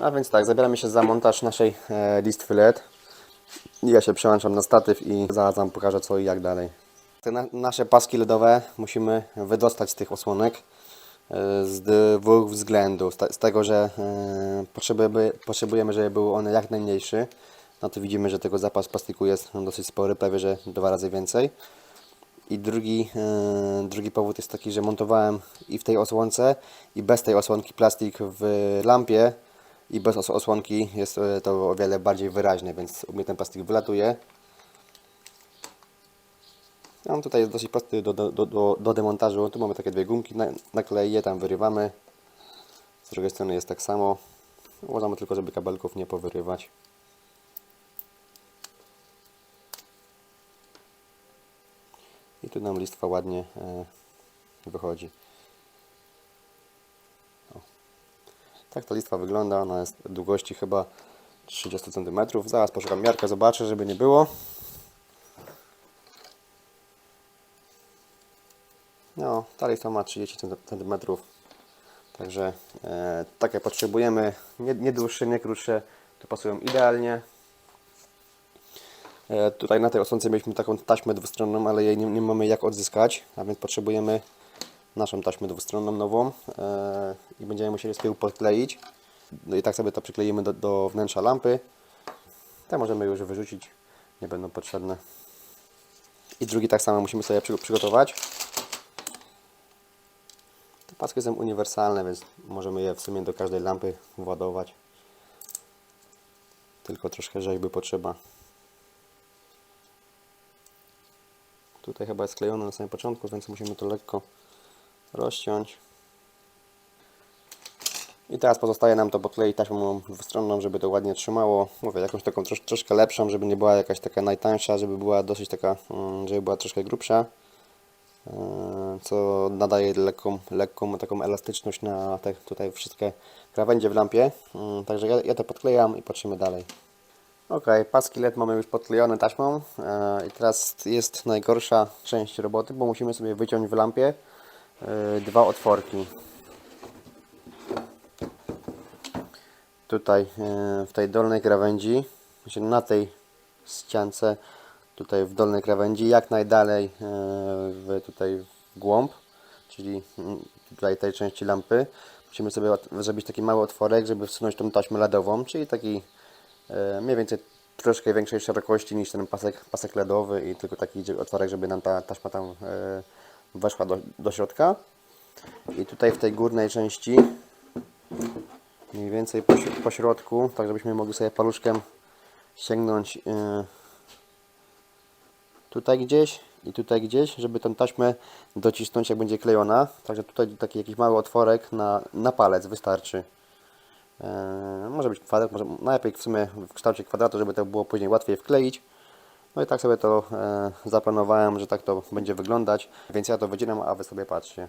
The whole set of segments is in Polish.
A więc tak, zabieramy się za montaż naszej e, listwy LED. Ja się przełączam na statyw i zaraz Wam pokażę co i jak dalej. Te na, nasze paski LEDowe musimy wydostać z tych osłonek e, z dwóch względów. Z, te, z tego, że e, potrzebujemy, żeby były one jak najmniejsze. No to widzimy, że tego zapas plastiku jest dosyć spory, prawie że dwa razy więcej. I drugi, drugi powód jest taki, że montowałem i w tej osłonce, i bez tej osłonki plastik w lampie. I bez os- osłonki jest e, to o wiele bardziej wyraźne, więc u mnie ten plastik wylatuje. On tutaj jest dosyć prosty do, do, do, do, demontażu. Tu mamy takie dwie gumki, na, naklei je, tam wyrywamy. Z drugiej strony jest tak samo. Uważamy tylko, żeby kabelków nie powyrywać. I tu nam listwa ładnie e, wychodzi. Tak ta listwa wygląda. Ona jest długości chyba 30 cm. Zaraz poszukam miarkę, zobaczę, żeby nie było. No, ta listwa ma 30 cm. Także e, takie potrzebujemy. Nie, nie dłuższe, nie krótsze. To pasują idealnie. E, Tutaj na tej osłonce mieliśmy taką taśmę dwustronną, ale jej nie, nie mamy jak odzyskać, a więc potrzebujemy naszą taśmę dwustronną nową e, i będziemy musieli z tyłu podkleić. No i tak sobie to przykleimy do, do wnętrza lampy. Te możemy już wyrzucić, nie będą potrzebne. I drugi tak samo musimy sobie przy, przygotować. Te paski są uniwersalne, więc możemy je w sumie do każdej lampy władować. Tylko troszkę rzeźby potrzeba. Tutaj chyba jest sklejone na samym początku, więc musimy to lekko rozciąć. I teraz pozostaje nam to podkleić taśmą dwustronną, żeby to ładnie trzymało. Mówię, jakąś taką trosz, troszkę lepszą, żeby nie była jakaś taka najtańsza, żeby była dosyć taka, mm, żeby była troszkę grubsza. Yy, Co nadaje lekką, lekką taką elastyczność na te tutaj wszystkie krawędzie w lampie. Yy, Także ja, ja to podklejam i patrzymy dalej. Ok, paski LED mamy już podklejone taśmą e, i teraz jest najgorsza część roboty, bo musimy sobie wyciąć w lampie dwa otworki. Tutaj e, w tej dolnej krawędzi, znaczy na tej ściance, tutaj w dolnej krawędzi, jak najdalej e, w, tutaj w głąb, czyli tutaj tej części lampy. Musimy sobie zrobić taki mały otworek, żeby wsunąć tą taśmę LEDową, czyli taki e, mniej więcej troszkę większej szerokości niż ten pasek, pasek LEDowy i tylko taki otworek, żeby nam ta taśma tam e, weszła do, do środka. I tutaj w tej górnej części mniej więcej po, po środku, tak żebyśmy mogli sobie paluszkiem sięgnąć e, tutaj gdzieś i tutaj gdzieś, żeby tą taśmę docisnąć jak będzie klejona. Także tutaj taki jakiś mały otworek na, na palec wystarczy. E, może być kwadrat, może najlepiej w sumie w kształcie kwadratu, żeby to było później łatwiej wkleić. No i tak sobie to e, zaplanowałem, że tak to będzie wyglądać, więc ja to wycinam, a Wy sobie patrzcie.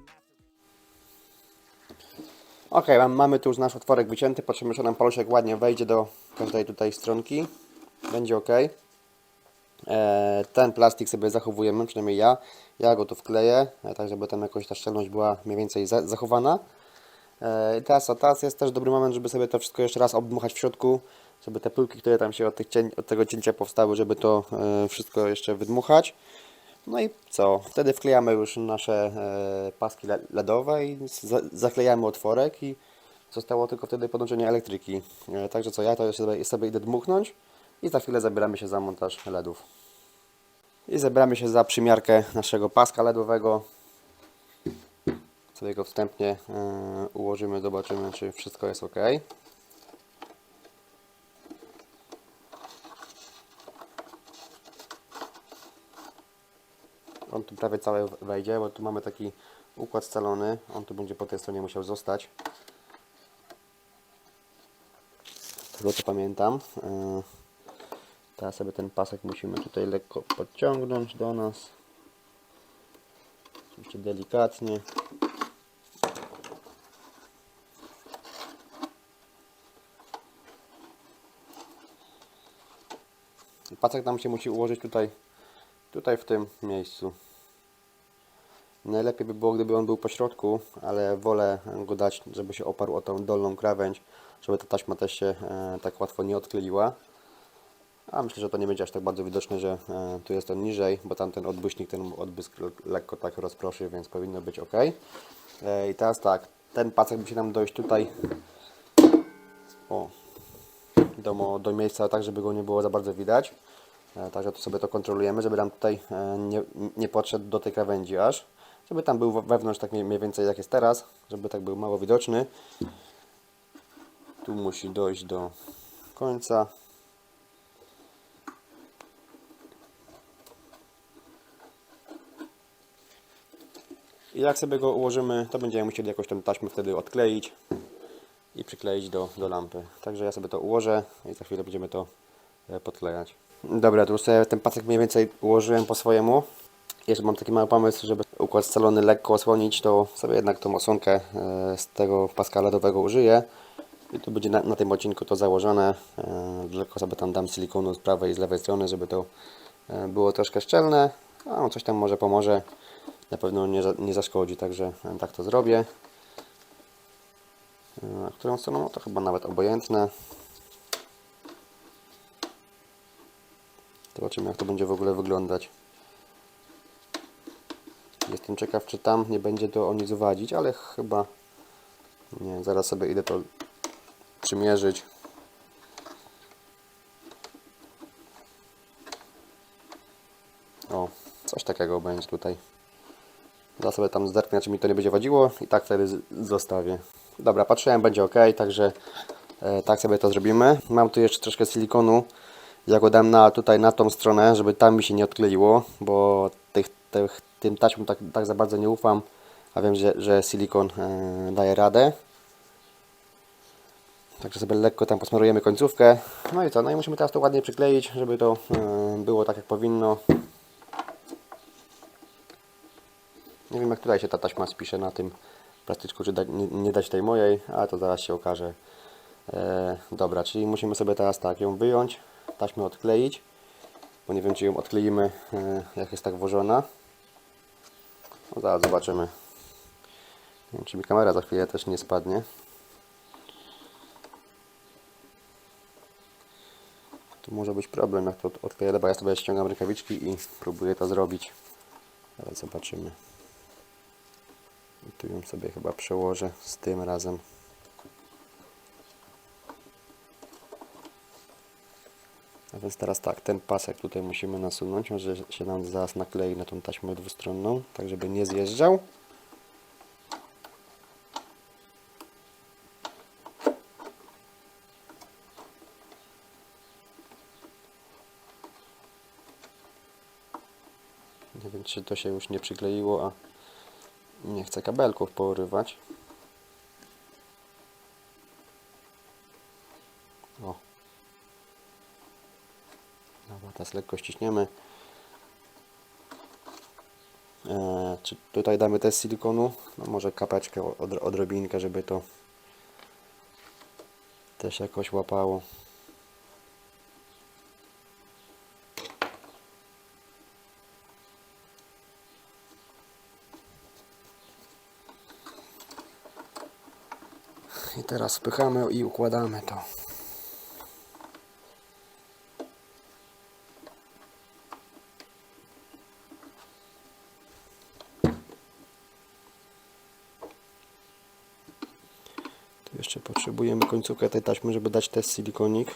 Ok, mam, mamy tu już nasz otworek wycięty, patrzymy, że nam paluszek ładnie wejdzie do każdej tutaj stronki. Będzie ok. E, ten plastik sobie zachowujemy, przynajmniej ja. Ja go tu wkleję, e, tak żeby tam jakoś ta szczelność była mniej więcej za, zachowana. E, teraz, a teraz jest też dobry moment, żeby sobie to wszystko jeszcze raz obdmuchać w środku, żeby te pyłki, które tam się od, od tego cięcia powstały, żeby to wszystko jeszcze wydmuchać. No i co? Wtedy wklejamy już nasze e, paski le- LEDowe i za, zaklejamy otworek i zostało tylko wtedy podłączenie elektryki. E, także co, ja to sobie, sobie idę dmuchnąć i za chwilę zabieramy się za montaż LEDów. I zabieramy się za przymiarkę naszego paska LEDowego. Sobie go wstępnie e, ułożymy, zobaczymy czy wszystko jest ok. On tu prawie cały wejdzie, bo tu mamy taki układ scalony. On tu będzie po tej stronie musiał zostać. Z tego co pamiętam. Yy, Teraz sobie ten pasek musimy tutaj lekko podciągnąć do nas. Oczywiście delikatnie. Pasek nam się musi ułożyć tutaj, tutaj w tym miejscu. Najlepiej by było, gdyby on był po środku, ale wolę go dać, żeby się oparł o tą dolną krawędź, żeby ta taśma też się e, tak łatwo nie odkleiła. A myślę, że to nie będzie aż tak bardzo widoczne, że e, tu jest on niżej, bo tamten odbłyśnik, ten odbłysk le- lekko tak rozproszy, więc powinno być ok. E, I teraz tak, ten pasek musi nam dojść tutaj o, do, do miejsca tak, żeby go nie było za bardzo widać. E, Także tu sobie to kontrolujemy, żeby nam tutaj e, nie, nie podszedł do tej krawędzi aż. Żeby tam był we- wewnątrz tak mniej mniej więcej jak jest teraz, żeby tak był mało widoczny. Tu musi dojść do końca. I jak sobie go ułożymy, to będziemy musieli jakoś tę taśmę wtedy odkleić i przykleić do, do lampy. Także ja sobie to ułożę i za chwilę będziemy to e, podklejać. Dobra, to już sobie ten pasek mniej więcej ułożyłem po swojemu. Jeszcze mam taki mały pomysł, żeby układ scalony lekko osłonić, to sobie jednak tą osłonkę e, z tego paska LEDowego użyję. I tu będzie na, na tym odcinku to założone. E, Tylko sobie tam dam silikonu z prawej i z lewej strony, żeby to e, było troszkę szczelne. A on coś tam może pomoże. Na pewno nie, nie zaszkodzi, także tak to zrobię. A którą stroną? No to chyba nawet obojętne. Zobaczymy jak to będzie w ogóle wyglądać. Jestem ciekaw czy tam nie będzie to o nic wadzić, ale chyba nie. Zaraz sobie idę to przymierzyć. O, coś takiego będzie tutaj. Zaraz sobie tam zerknę, czy mi to nie będzie wadziło i tak wtedy zostawię. Dobra, patrzyłem, będzie ok, także e, tak sobie to zrobimy. Mam tu jeszcze troszkę silikonu. Ja go dam na, tutaj na tą stronę, żeby tam mi się nie odkleiło, bo tych, tych, tym taśmom tak, tak za bardzo nie ufam, a wiem, że, że silikon e, daje radę. Także sobie lekko tam posmarujemy końcówkę. No i co? No i musimy teraz to ładnie przykleić, żeby to e, było tak jak powinno. Nie wiem jak tutaj się ta taśma spisze na tym plastyczku, czy da, nie, nie dać tej mojej, ale to zaraz się okaże. E, dobra, czyli musimy sobie teraz tak ją wyjąć, taśmę odkleić, bo nie wiem czy ją odkleimy e, jak jest tak włożona. No zaraz zobaczymy. Nie wiem, czy mi kamera za chwilę też nie spadnie. Tu może być problem jak to odkleję, bo ja sobie ściągam rękawiczki i próbuję to zrobić. Ale zobaczymy. I tu ją sobie chyba przełożę z tym razem. A więc teraz tak, ten pasek tutaj musimy nasunąć, może się nam zaraz naklei na tą taśmę dwustronną, tak żeby nie zjeżdżał. Nie wiem, czy to się już nie przykleiło, a nie chcę kabelków porywać. Teraz lekko ściśniemy. Eee, czy tutaj damy też silikonu? No może kapeczkę, od, odrobinkę, żeby to też jakoś łapało. I teraz wpychamy i układamy to. Tu jeszcze potrzebujemy końcówkę tej taśmy, żeby dać też silikonik.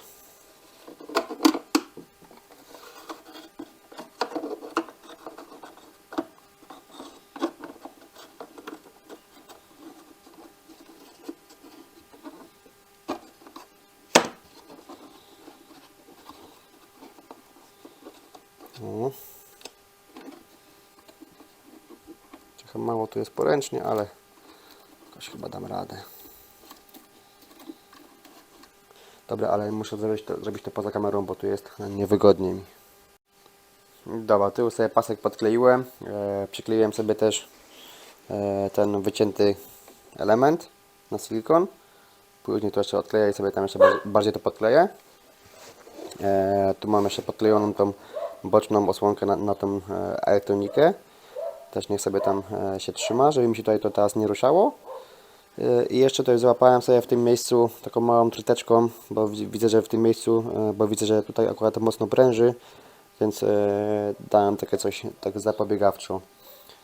Trochę mało tu jest poręcznie, ale jakoś chyba dam radę. Dobra, ale muszę zrobić to, zrobić to poza kamerą, bo tu jest niewygodnie mi. Dobra, tył sobie pasek podkleiłem. E, przykleiłem sobie też e, ten wycięty element na silikon. Później to jeszcze odkleję i sobie tam jeszcze bardziej, to podkleję. E, tu mam jeszcze podklejoną tą boczną osłonkę na, na tą e, elektronikę. Też niech sobie tam e, się trzyma, żeby mi się tutaj to teraz nie ruszało. E, I jeszcze tutaj złapałem sobie w tym miejscu taką małą tryteczką, bo wi- widzę, że w tym miejscu, e, bo widzę, że tutaj akurat mocno pręży, więc e, dałem takie coś tak zapobiegawczo.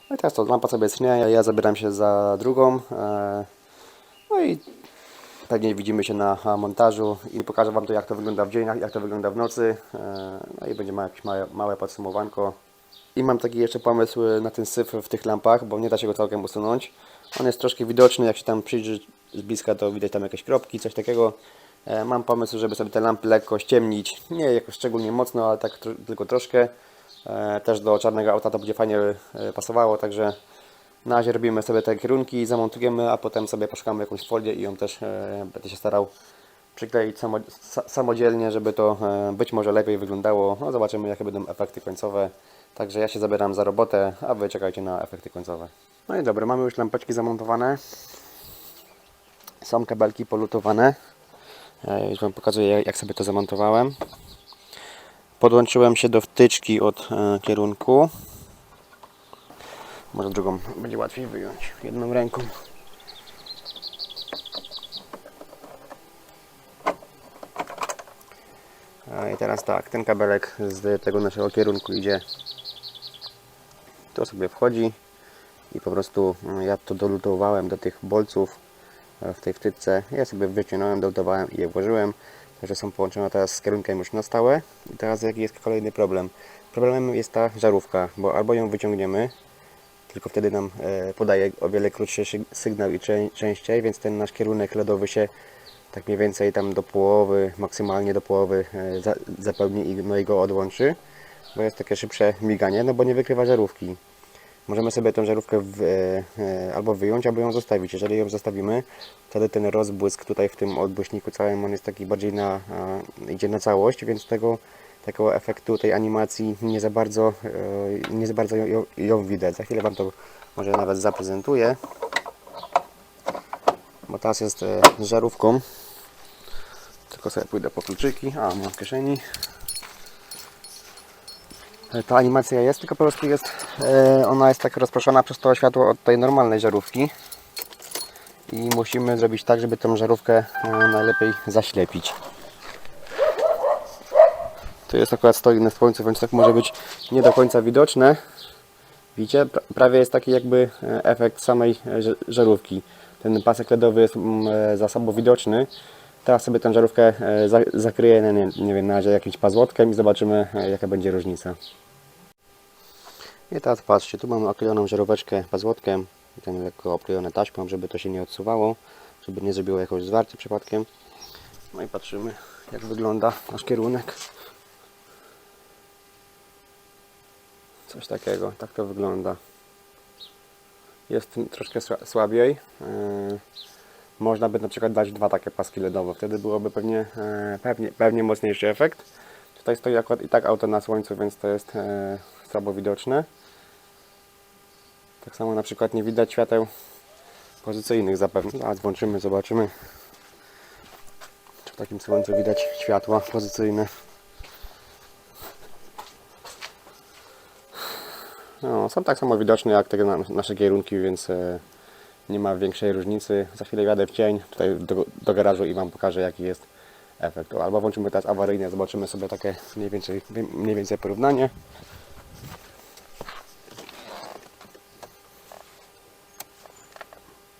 No i teraz to lampa sobie schnie, ja, zabieram się za drugą. No i pewnie widzimy się na montażu i pokażę Wam to jak to wygląda w dzień, jak to wygląda w nocy. No i będzie jakieś małe, małe podsumowanko. I mam taki jeszcze pomysł na ten syf w tych lampach, bo nie da się go całkiem usunąć. On jest troszkę widoczny, jak się tam przyjrzy z bliska, to widać tam jakieś kropki, coś takiego. E, Mam pomysł, żeby sobie te lampy lekko ściemnić. Nie jakoś szczególnie mocno, ale tak tylko troszkę. E, Też do czarnego auta to będzie fajnie e, pasowało, także na razie robimy sobie te kierunki, zamontujemy, a potem sobie poszukamy jakąś folię i ją też będę się starał przykleić samo, sa- samodzielnie, żeby to być może lepiej wyglądało. No zobaczymy jakie będą efekty końcowe. Także ja się zabieram za robotę, a Wy czekajcie na efekty końcowe. No i dobra, mamy już lampeczki zamontowane. Są kabelki polutowane. Już Wam pokazuję jak- sobie to zamontowałem. Podłączyłem się do wtyczki od e, kierunku. Może drugą będzie łatwiej wyjąć jedną ręką. I teraz tak, ten kabelek z tego naszego kierunku idzie. To sobie wchodzi i po prostu mm, ja to dolutowałem do tych bolców e, w tej wtyczce. Ja sobie wyciągnąłem, dolutowałem i je włożyłem. Także są połączone teraz z kierunkiem już na stałe. I teraz jaki jest kolejny problem? Problemem jest ta żarówka, bo albo ją wyciągniemy, tylko wtedy nam e, podaje o wiele krótszy sygnał i czę- częściej, więc ten nasz kierunek lodowy się tak mniej więcej tam do połowy, maksymalnie do połowy e, za, zapełni i no i go odłączy, bo jest takie szybsze miganie, no bo nie wykrywa żarówki. Możemy sobie tą żarówkę w, e, e, albo wyjąć, albo ją zostawić. Jeżeli ją zostawimy, wtedy ten rozbłysk tutaj w tym odbłyśniku całym, on jest taki bardziej na, idzie na całość, więc tego takiego efektu tej animacji nie za bardzo, e, nie za bardzo ją, ją widać. Za chwilę Wam to może nawet zaprezentuję. Bo teraz jest e, żarówką. Tylko sobie pójdę po kluczyki. A, mam w kieszeni. E, Ta animacja jest, tylko po prostu jest, e, ona jest tak rozproszona przez to światło od tej normalnej żarówki. I musimy zrobić tak, żeby tą żarówkę e, najlepiej zaślepić. To jest akurat stoi na słońcu, więc tak może być nie do końca widoczne. Widzicie? Pra- Prawie jest taki jakby efekt samej żarówki. Ten pasek LEDowy jest mm, za sobą widoczny. Teraz sobie tę żarówkę e, za- zakryję, nie, nie, wiem, na razie jakimś pazłotkiem i zobaczymy e, jaka będzie różnica. I teraz patrzcie, tu mamy oklejoną żaróweczkę pazłotkiem. Ten lekko oklejone taśmą, żeby to się nie odsuwało, żeby nie zrobiło jakoś zwarcie przypadkiem. No i patrzymy jak wygląda nasz kierunek. Coś takiego, tak to wygląda. Jest troszkę sła- słabiej. Yy, Można by na przykład dać dwa takie paski LEDowe, wtedy byłoby pewnie, e, pewnie, pewnie mocniejszy efekt. Tutaj stoi akurat i tak auto na słońcu, więc to jest e, słabo widoczne. Tak samo na przykład nie widać świateł pozycyjnych zapewne. Zaraz włączymy, zobaczymy. Czy w takim słońcu widać światła pozycyjne. No, są tak samo widoczne jak te na, nasze kierunki, więc e, nie ma większej różnicy. Za chwilę jadę w cień tutaj do, do garażu i Wam pokażę jaki jest efekt. Albo włączymy teraz awaryjnie, zobaczymy sobie takie mniej więcej, mniej więcej porównanie.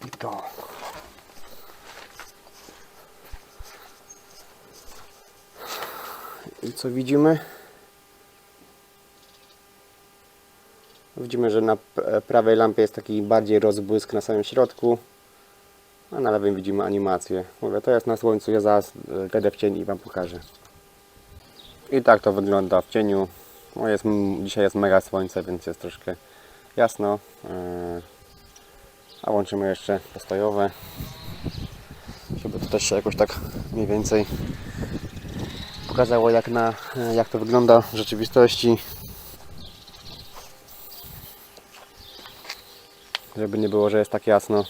I to. I co widzimy? Widzimy, że na p- prawej lampie jest taki bardziej rozbłysk na samym środku, a na lewym widzimy animację. Mówię, to jest na słońcu, ja zaraz e, wejdę w cień i Wam pokażę. I tak to wygląda w cieniu. No jest, dzisiaj jest mega słońce, więc jest troszkę jasno. E, A łączymy jeszcze postojowe, żeby to też się jakoś tak mniej więcej pokazało jak, na, jak to wygląda w rzeczywistości. Żeby nie było, że jest tak jasno,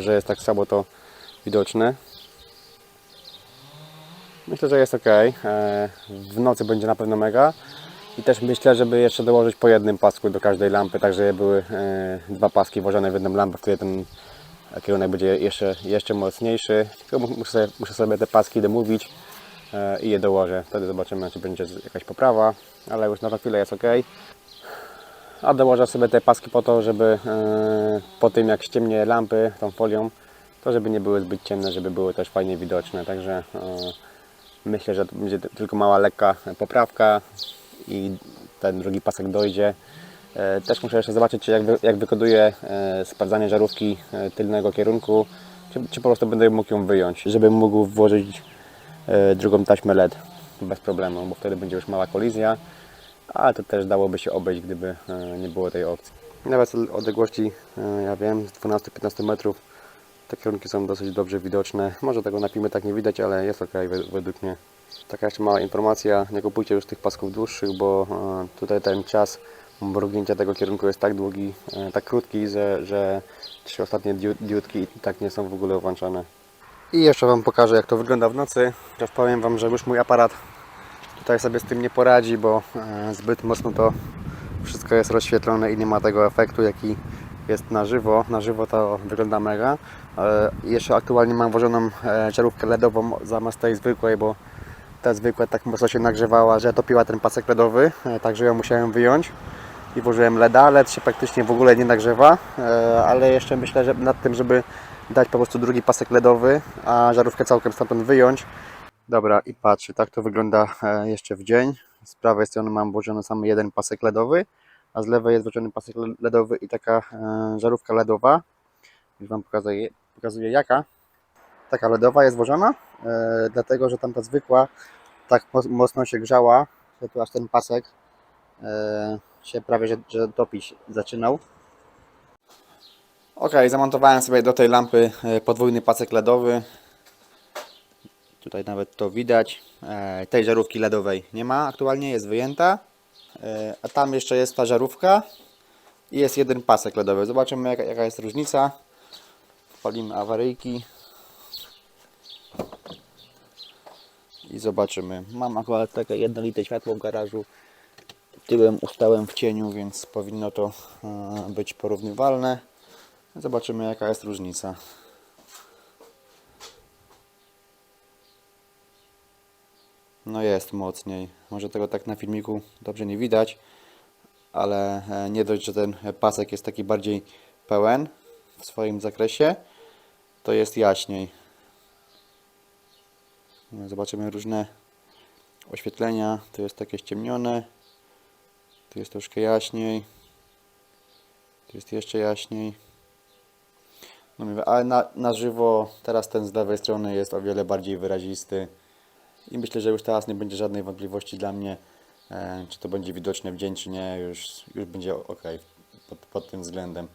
że jest tak słabo to widoczne. Myślę, że jest ok. W nocy będzie na pewno mega. I też myślę, żeby jeszcze dołożyć po jednym pasku do każdej lampy, tak żeby były e, dwa paski włożone w jedną lampę, wtedy ten kierunek będzie jeszcze, jeszcze mocniejszy. Tylko mu- muszę sobie, muszę sobie te paski domówić e, i je dołożę. Wtedy zobaczymy, czy będzie jakaś poprawa, ale już na chwilę jest ok. A dołożę sobie te paski po to, żeby e, po tym jak ściemnię lampy tą folią, to żeby nie były zbyt ciemne, żeby były też fajnie widoczne. Także e, myślę, że to będzie tylko mała lekka poprawka i ten drugi pasek dojdzie. E, Też muszę jeszcze zobaczyć, czy jak, wy, jak wykoduję sprawdzanie żarówki tylnego kierunku, czy, czy po prostu będę mógł ją wyjąć, żebym mógł włożyć drugą taśmę LED bez problemu, bo wtedy będzie już mała kolizja, ale to też dałoby się obejść, gdyby e, nie było tej opcji. Nawet odległości, e, ja wiem, z 12-15 metrów te kierunki są dosyć dobrze widoczne. Może tego na tak nie widać, ale jest ok według mnie. Taka jeszcze mała informacja, nie kupujcie już tych pasków dłuższych, bo e, tutaj ten czas mrugnięcia tego kierunku jest tak długi, tak krótki, że, że trzy ostatnie diu- diodki i tak nie są w ogóle włączane. I jeszcze Wam pokażę jak to wygląda w nocy. Teraz powiem Wam, że już mój aparat tutaj sobie z tym nie poradzi, bo e, zbyt mocno to wszystko jest rozświetlone i nie ma tego efektu jaki jest na żywo. Na żywo to wygląda mega. E, Jeszcze aktualnie mam włożoną e, żarówkę LEDową zamiast tej zwykłej, bo ta zwykła tak mocno się nagrzewała, że topiła ten pasek LEDowy, także ją musiałem wyjąć i włożyłem LEDa. LED się praktycznie w ogóle nie nagrzewa, ale jeszcze myślę że nad tym, żeby dać po prostu drugi pasek LEDowy, a żarówkę całkiem stamtąd wyjąć. Dobra i patrzę, tak to wygląda e, jeszcze w dzień. Z prawej strony mam włożony sam jeden pasek LEDowy, a z lewej jest włożony pasek LEDowy i taka e, żarówka LEDowa. Już Wam pokazuję, pokazuję jaka. Taka LEDowa jest włożona, e, dlatego że tamta zwykła tak mo- mocno się grzała, że tu aż ten pasek się prawie że, że topić zaczynał. Ok, zamontowałem sobie do tej lampy podwójny pasek LEDowy. Tutaj nawet to widać. E, Tej żarówki LEDowej nie ma aktualnie, jest wyjęta. E, A tam jeszcze jest ta żarówka i jest jeden pasek LEDowy. Zobaczymy jaka, jaka jest różnica. Palimy awaryjki. I zobaczymy. Mam akurat takie jednolite światło w garażu. Tyłem ustałem w cieniu, więc powinno to e, być porównywalne. Zobaczymy jaka jest różnica. No jest mocniej. Może tego tak na filmiku dobrze nie widać, ale e, nie dość, że ten pasek jest taki bardziej pełen w swoim zakresie, to jest jaśniej. No, Zobaczymy różne oświetlenia. Tu jest takie ściemnione. Tu jest troszkę jaśniej. Tu jest jeszcze jaśniej. No mówię, ale na, na żywo teraz ten z lewej strony jest o wiele bardziej wyrazisty. I myślę, że już teraz nie będzie żadnej wątpliwości dla mnie, e, czy to będzie widoczne w dzień, czy nie. Już, już będzie ok pod, pod tym względem.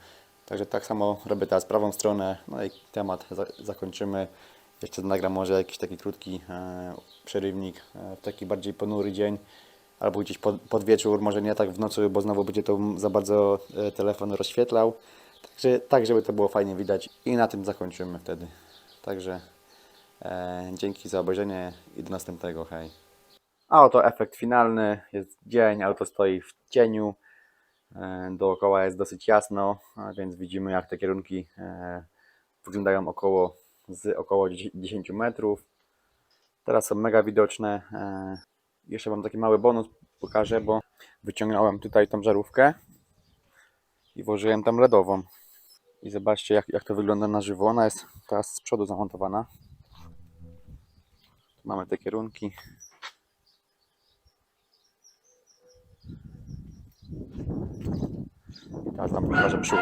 Także tak samo robię teraz prawą stronę. No i temat za, zakończymy. Jeszcze nagram może jakiś taki krótki e, przerywnik e, w taki bardziej ponury dzień. Albo gdzieś pod, pod wieczór, może nie tak w nocy, bo znowu będzie to za bardzo e, telefon rozświetlał. Także tak, żeby to było fajnie widać. I na tym zakończymy wtedy. Także dzięki za obejrzenie i do następnego. Hej. A oto efekt finalny. Jest dzień, auto stoi w cieniu. E, dookoła jest dosyć jasno, więc widzimy jak te kierunki e, wyglądają około, z około 10 metrów. Teraz są mega widoczne. E, jeszcze mam taki mały bonus pokażę, bo wyciągnąłem tutaj tą żarówkę i włożyłem tam LEDową. I zobaczcie jak, jak to wygląda na żywo. Ona jest teraz z przodu zamontowana. Mamy te kierunki. I teraz Wam pokażę przód.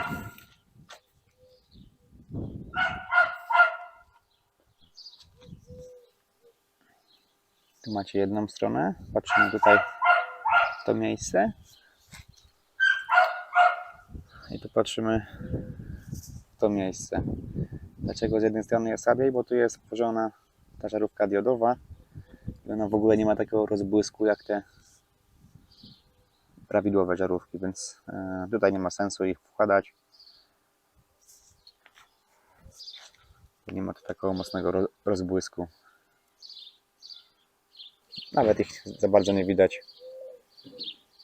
Tu macie jedną stronę. Patrzymy tutaj to miejsce. I tu patrzymy to miejsce. Dlaczego z jednej strony jest słabiej? Bo tu jest włożona ta żarówka diodowa i ona w ogóle nie ma takiego rozbłysku jak te prawidłowe żarówki, więc e, tutaj nie ma sensu ich wkładać. Nie ma tu takiego mocnego ro- rozbłysku. Nawet ich za bardzo nie widać.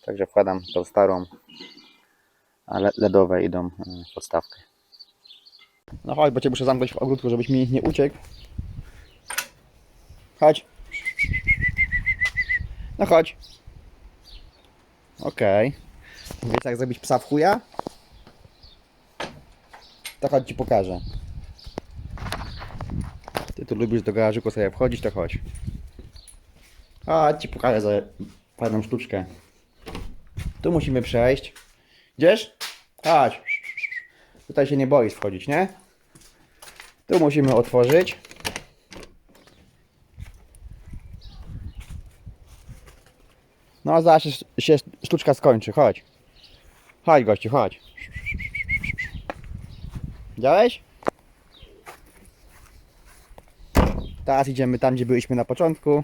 Także wkładam tą starą, ale LEDowe idą e, podstawkę. No chodź, bo cię muszę zamknąć w ogródku, żebyś mi nie uciekł. Chodź. No chodź. Okej. Wiesz jak zrobić psa w chuja? To chodź ci pokażę. Ty tu lubisz do garażyku sobie wchodzić, to chodź. Chodź ci pokażę za fajną sztuczkę. Tu musimy przejść. Idziesz? Chodź. Tutaj się nie boisz wchodzić, nie? Tu musimy otworzyć. No zaraz się, się sztuczka skończy, chodź. Chodź gościu, chodź. Widziałeś? Teraz idziemy tam, gdzie byliśmy na początku.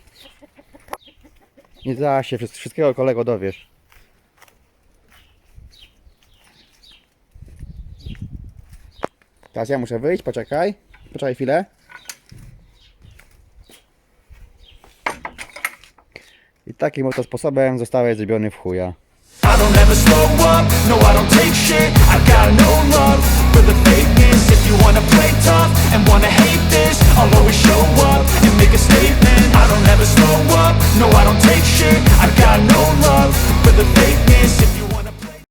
I zaraz się wszyst- wszystkiego kolego dowiesz. Teraz ja muszę wyjść, poczekaj. Poczekaj chwilę. Takim oto sposobem zostałeś zrobiony w chuja. No I don't take shit. No love you wanna hate this show up make a statement. No got no love for the fakeness. If